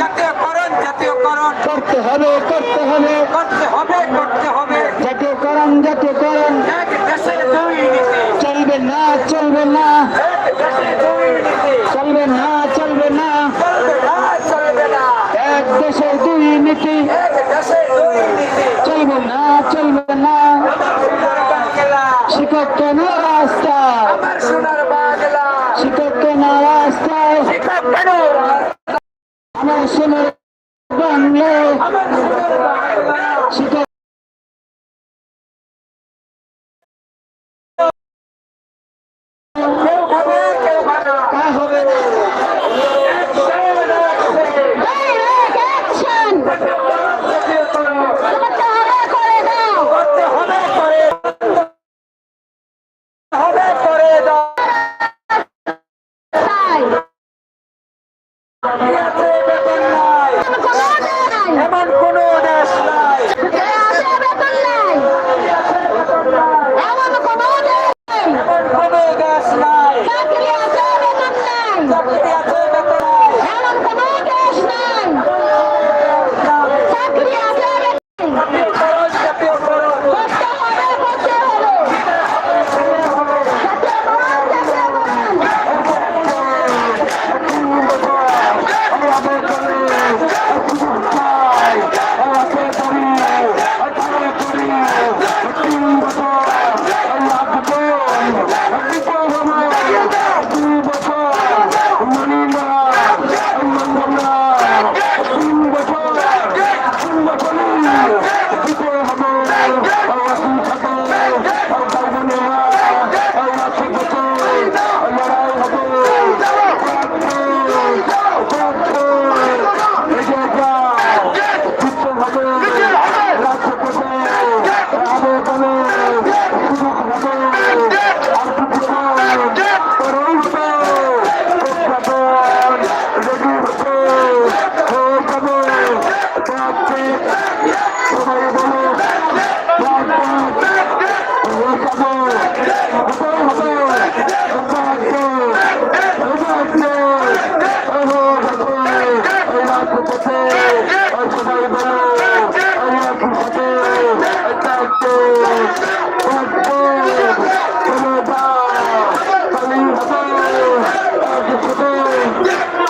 জাতীয়করণ জাতীয়করণ করতে হবে করতে হবে। করতে হবে করতে হবে। জাতীয়করণ জাতীয়করণ এক দেশের চলবে না চলবে না। চলবে না চলবে না। চলবে না চলবে না। এক দেশের দুই নীতি এক আছে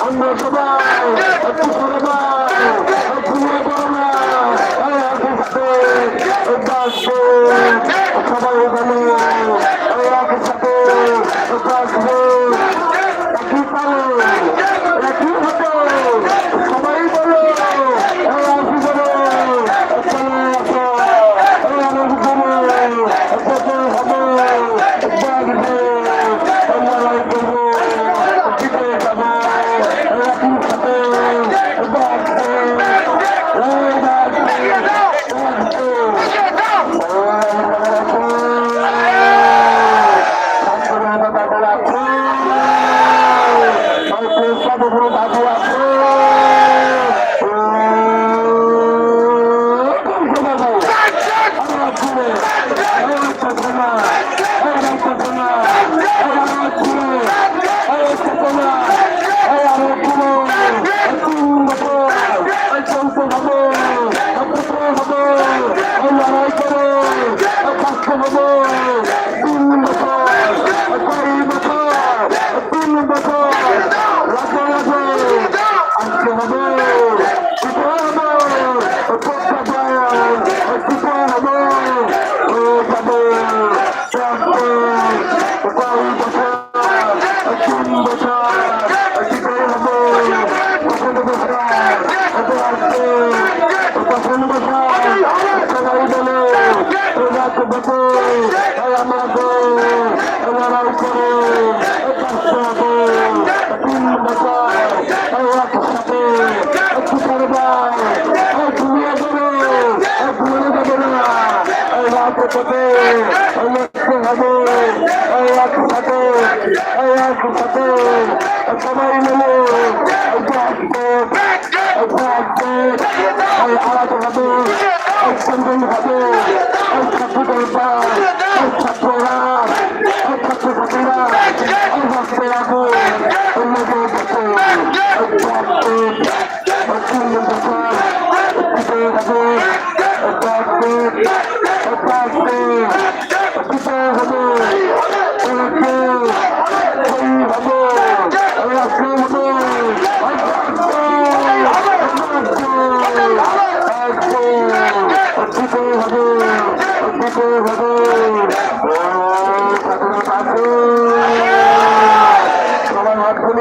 আমরা সবাই একটু করে ঘুমিয়ে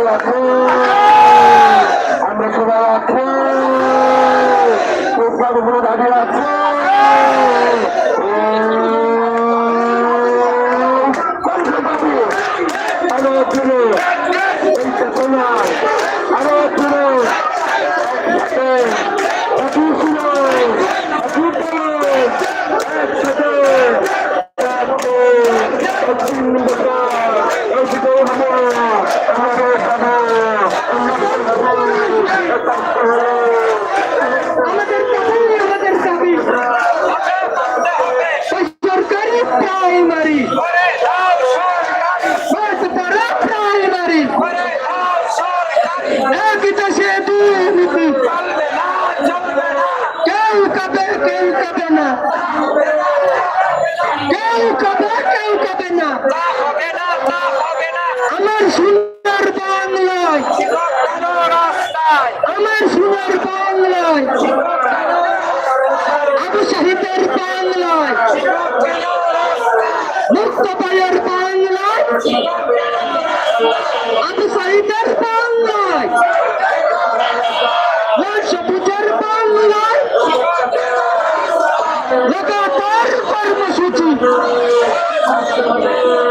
সবাই আছি। আমরা সবাই আছি দাঁড়িয়ে আছি।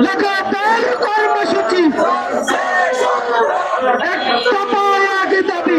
লাগাতার কর্মসূচি। একটা পাওয়া আগে দাবি।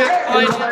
এক পয়েন্ট